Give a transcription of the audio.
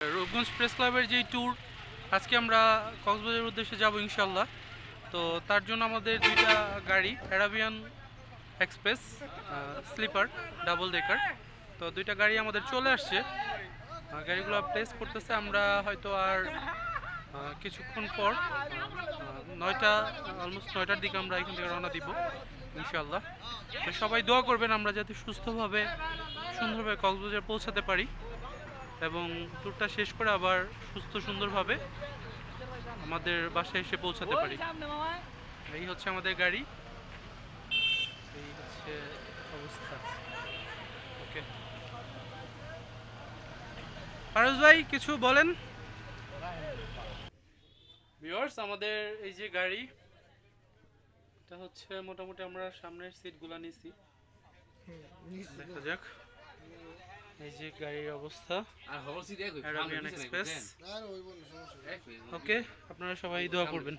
Rupganj press ক্লাবের যেই tour আজকে আমরা কক্সবাজারের উদ্দেশ্যে যাব ইনশাল্লাহ তো তার জন্য আমাদের দুইটা গাড়ি, Arabian express sleeper, double decker. তো দুইটা গাড়ি আমাদের চলে আসছে। গাড়িগুলো প্লেস করতেছে আমরা হয়তো আর কিছুক্ষণ পর নয়টা অলমোস্ট নয়টার দিকে আমরা এখান থেকে রওনা দিব ইনশাল্লাহ তো সবাই দোয়া করবেন আমরা যাতে সুস্থভাবে, সুন্দরভাবে কক্সবাজার পৌঁছাতে পারি। এবং ট্যুরটা শেষ করে আবার সুস্থ সুন্দরভাবে আমাদের বাসায় এসে পৌঁছাতে পারি। এই হচ্ছে আমাদের গাড়ি। এই হচ্ছে অবস্থা। ওকে ফারুজ ভাই কিছু বলেন? ভিউয়ার্স আমাদের এই যে গাড়ি এটা হচ্ছে মোটামুটি আমরা সামনের সিটগুলো নিছি। দেখা যাক। এই যে গাড়ির অবস্থা। আর হলসি দেখো আর ওই বলে সমস্যা। ওকে আপনারা সবাই দোয়া করবেন।